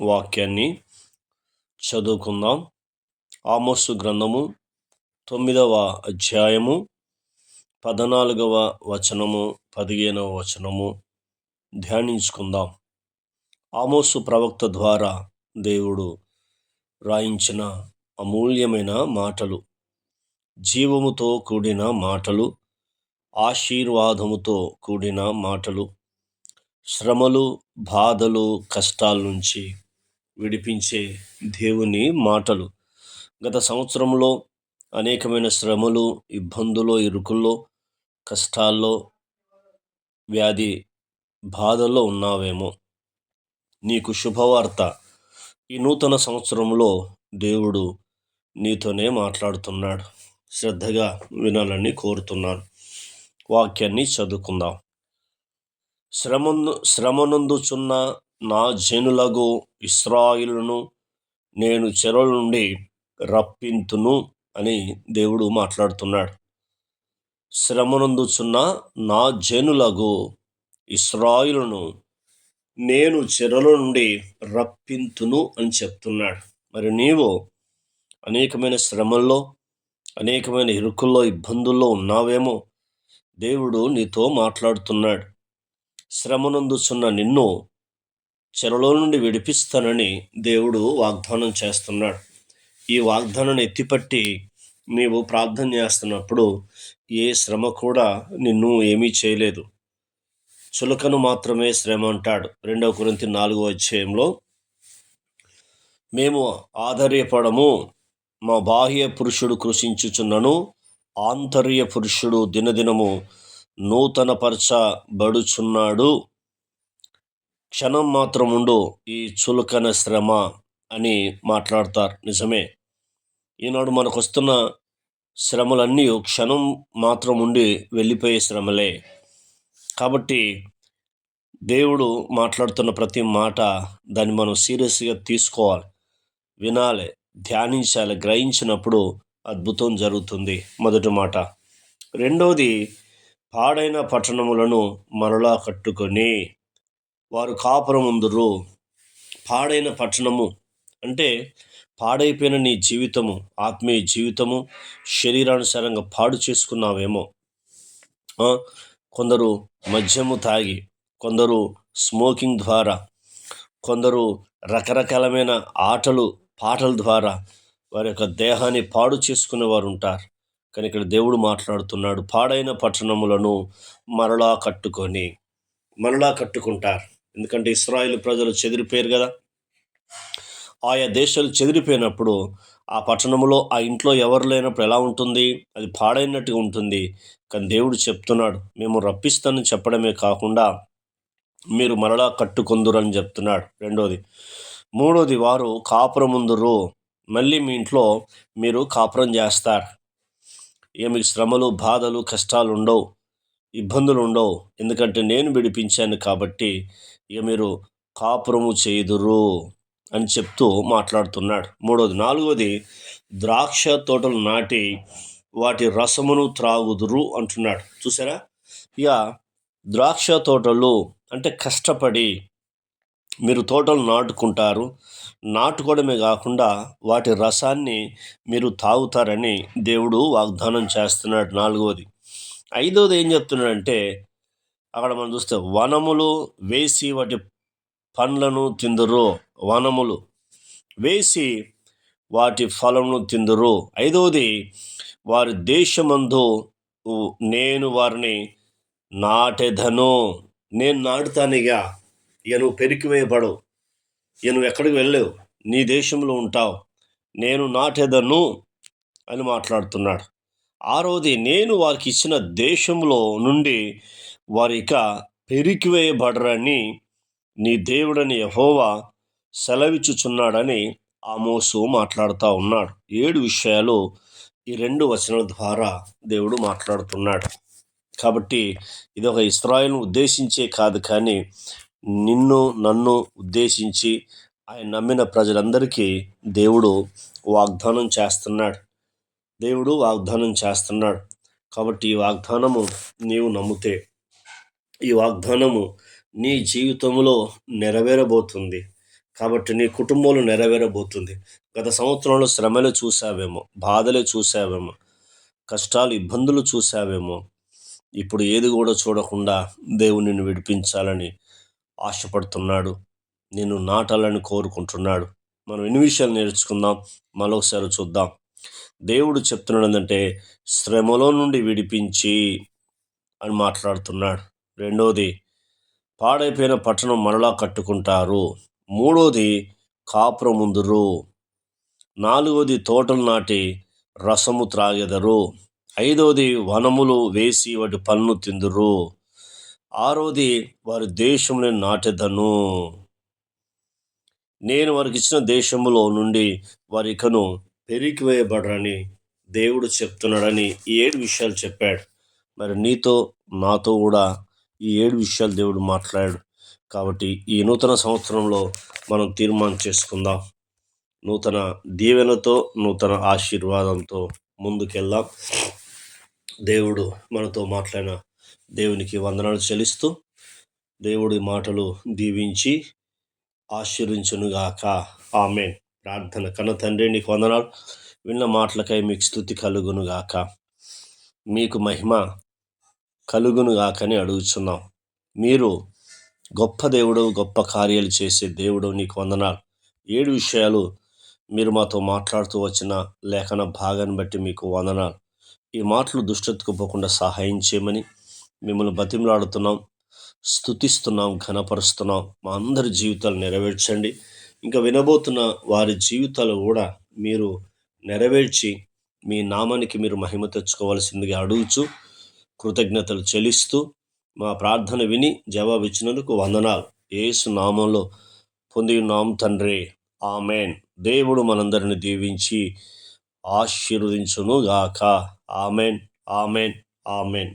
వాక్యాన్ని చదువుకుందాం. ఆమోసు గ్రంథము తొమ్మిదవ అధ్యాయము పద్నాలుగవ వచనము పదిహేనవ వచనము ధ్యానించుకుందాం. ఆమోసు ప్రవక్త ద్వారా దేవుడు రాయించిన అమూల్యమైన మాటలు జీవముతో కూడిన మాటలు ఆశీర్వాదముతో కూడిన మాటలు శ్రమలు బాధలు కష్టాల నుంచి విడిపించే దేవుని మాటలు. గత సంవత్సరంలో అనేకమైన శ్రమలు ఇబ్బందులు ఇరుకుల్లో కష్టాల్లో వ్యాధి బాధల్లో ఉన్నావేమో. నీకు శుభవార్త. ఈ నూతన సంవత్సరంలో దేవుడు నీతోనే మాట్లాడుతున్నాడు. శ్రద్ధగా వినాలని కోరుతున్నాను. వాక్యాన్ని చదువుకుందాం. శ్రమను శ్రమనందుచున్న నా జనులగు ఇస్రాయిలును నేను చెరల నుండి రప్పింతును అని దేవుడు మాట్లాడుతున్నాడు. శ్రమనందుచున్న నా జనులగు ఇస్రాయిలును నేను చెరల నుండి రప్పింతును అని చెప్తున్నాడు. మరి నీవు అనేకమైన శ్రమల్లో అనేకమైన ఇరుకుల్లో ఇబ్బందుల్లో ఉన్నావేమో దేవుడు నీతో మాట్లాడుతున్నాడు. శ్రమనందుచున్న నిన్ను చెరలో నుండి విడిపిస్తానని దేవుడు వాగ్దానం చేస్తున్నాడు. ఈ వాగ్దానాన్ని ఎత్తిపట్టి నీవు ప్రార్థన చేస్తున్నప్పుడు ఏ శ్రమ కూడా నిన్ను ఏమీ చేయలేదు. చులకను మాత్రమే శ్రమ అంటాడు. రెండవ గురించి నాలుగో అధ్యాయంలో మేము ఆధర్యపడము మా బాహ్య పురుషుడు కృషించుచున్నను ఆంతర్య పురుషుడు దినదినము నూతనపరచబడుచున్నాడు. క్షణం మాత్రం ఉండు ఈ చులకన శ్రమ అని మాట్లాడతారు. నిజమే. ఈనాడు మనకు వస్తున్న శ్రమలన్నీ క్షణం మాత్రం ఉండి వెళ్ళిపోయే శ్రమలే. కాబట్టి దేవుడు మాట్లాడుతున్న ప్రతి మాట దాన్ని మనం సీరియస్గా తీసుకోవాలి. వినాలి ధ్యానించాలి గ్రహించినప్పుడు అద్భుతం జరుగుతుంది. మొదటి మాట. రెండవది పాడైన పట్టణములను మరలా కట్టుకొని వారు కాపురముందురు. పాడైన పట్టణము అంటే పాడైపోయిన నీ జీవితము ఆత్మీయ జీవితము శరీరానుసారంగా పాడు చేసుకున్నావేమో. కొందరు మద్యము తాగి కొందరు స్మోకింగ్ ద్వారా కొందరు రకరకాలమైన ఆటలు పాటల ద్వారా వారి యొక్క దేహాన్ని పాడు చేసుకునే వారు ఉంటారు కానీ ఇక్కడ దేవుడు మాట్లాడుతున్నాడు పాడైన పట్టణములను మరలా కట్టుకొని మరలా కట్టుకుంటారు. ఎందుకంటే ఇస్రాయిల్ ప్రజలు చెదిరిపోయారు కదా. ఆయా దేశాలు చెదిరిపోయినప్పుడు ఆ పట్టణంలో ఆ ఇంట్లో ఎవరు లేనప్పుడు ఎలా ఉంటుంది? అది పాడైనట్టుగా ఉంటుంది. కానీ దేవుడు చెప్తున్నాడు మేము రప్పిస్తానని చెప్పడమే కాకుండా మీరు మరలా కట్టుకొందురని చెప్తున్నాడు. రెండోది. మూడోది వారు కాపురముందురు మళ్ళీ మీ ఇంట్లో మీరు కాపురం చేస్తారు. ఇక మీకు శ్రమలు బాధలు కష్టాలు ఉండవు ఇబ్బందులు ఉండవు ఎందుకంటే నేను విడిపించాను కాబట్టి ఇక మీరు కాపురము చేయుదురు అని చెప్తూ మాట్లాడుతున్నాడు. మూడోది. నాలుగోది. ద్రాక్ష తోటలు నాటి వాటి రసమును త్రాగుదురు అంటున్నాడు. చూసారా? ఇక ద్రాక్ష తోటలు అంటే కష్టపడి మీరు తోటలు నాటుకుంటారు. నాటుకోవడమే కాకుండా వాటి రసాన్ని మీరు తాగుతారని దేవుడు వాగ్దానం చేస్తున్నాడు నాలుగవది ఐదవది ఏం చెప్తున్నాడంటే అక్కడ మనం చూస్తే వనములు వేసి వాటి పండ్లను తిందురు వనములు వేసి వాటి ఫలమును తిందురు. ఐదవది వారి దేశమందు నేను వారిని నాటెదను. నేను నాటుతానిగా. ఇక నువ్వు పెరికివేయబడవు. ఇక నువ్వు ఎక్కడికి వెళ్ళలేవు. నీ దేశంలో ఉంటావు. నేను నాటెదను అని మాట్లాడుతున్నాడు. ఆరోది నేను వారికి ఇచ్చిన దేశంలో నుండి వారి ఇక పెరికివేయబడరని నీ దేవుడని యహోవా సెలవిచ్చుచున్నాడని ఆమోసు మాట్లాడుతూ ఉన్నాడు. ఏడు విషయాలు ఈ రెండు వచనాల ద్వారా దేవుడు మాట్లాడుతున్నాడు. కాబట్టి ఇది ఒక ఇస్రాయల్ను ఉద్దేశించే కాదు కానీ నిన్ను నన్ను ఉద్దేశించి ఆయన నమ్మిన ప్రజలందరికీ దేవుడు వాగ్దానం చేస్తున్నాడు. దేవుడు వాగ్దానం చేస్తున్నాడు. కాబట్టి ఈ వాగ్దానము నీవు నమ్మితే ఈ వాగ్దానము నీ జీవితంలో నెరవేరబోతుంది. కాబట్టి నీ కుటుంబంలో నెరవేరబోతుంది. గత సంవత్సరంలో శ్రమలు చూసావేమో బాధలే చూసావేమో కష్టాలు ఇబ్బందులు చూసావేమో. ఇప్పుడు ఏది కూడా చూడకుండా దేవుని నిన్ను విడిపించాలని ఆశపడుతున్నాడు. నిన్ను నాటాలని కోరుకుంటున్నాడు. మనం ఎన్ని విషయాలు నేర్చుకుందాం? మరొకసారి చూద్దాం. దేవుడు చెప్తున్నాడు ఏంటంటే శ్రమలో నుండి విడిపించి అని మాట్లాడుతున్నాడు. రెండోది పాడైపోయిన పట్టణం మరలా కట్టుకుంటారు. మూడోది కాపుర ముందురు నాలుగోది తోటలు నాటి రసము త్రాగెదరు. ఐదోది వనములు వేసి వాటి పన్ను తిందురు. ఆరోది వారి దేశంలో నాటెదను. నేను వారికి ఇచ్చిన దేశంలో నుండి వారి ఇకను పెరిగివేయబడరని దేవుడు చెప్తున్నాడని ఈ ఏడు విషయాలు చెప్పాడు. మరి నీతో నాతో కూడా ఈ ఏడు విషయాలు దేవుడు మాట్లాడాడు. కాబట్టి ఈ నూతన సంవత్సరంలో మనం తీర్మానం చేసుకుందాం. నూతన దీవెనతో నూతన ఆశీర్వాదంతో ముందుకెళ్దాం. దేవుడు మనతో మాట్లాడిన దేవునికి వందనాలు చెల్లిస్తూ దేవుడి మాటలు దీవించి ఆశీర్వించునుగాక. ఆమె ప్రార్థన కన్న తండ్రి నీకు వందనాలు. విన్న మాటలకై మీకు స్థుతి కలుగునుగాక. మీకు మహిమ కలుగునుగాకని అడుగుచున్నాం. మీరు గొప్ప దేవుడు గొప్ప కార్యాలు చేసే దేవుడు నీకు వందనాలు. ఏడు విషయాలు మీరు మాతో మాట్లాడుతూ వచ్చిన లేఖన భాగాన్ని బట్టి మీకు వందనాలు. ఈ మాటలు దుష్టత్తుకుపోకుండా సహాయం చేయమని మిమ్మల్ని బతిమలాడుతున్నాం స్థుతిస్తున్నాం ఘనపరుస్తున్నాం. మా అందరి జీవితాలు నెరవేర్చండి. ఇంకా వినబోతున్న వారి జీవితాలు కూడా మీరు నెరవేర్చి మీ నామానికి మీరు మహిమ తెచ్చుకోవాల్సిందిగా అడుగుచు కృతజ్ఞతలు చెల్లిస్తూ మా ప్రార్థన విని జవాబిచ్చినందుకు వందనాలు. ఏసు నామంలో పొంది ఉన్నాం తండ్రి. ఆమెన్. దేవుడు మనందరిని దీవించి ఆశీర్వదించును గాక ఆమెన్. ఆమెన్. ఆమెన్.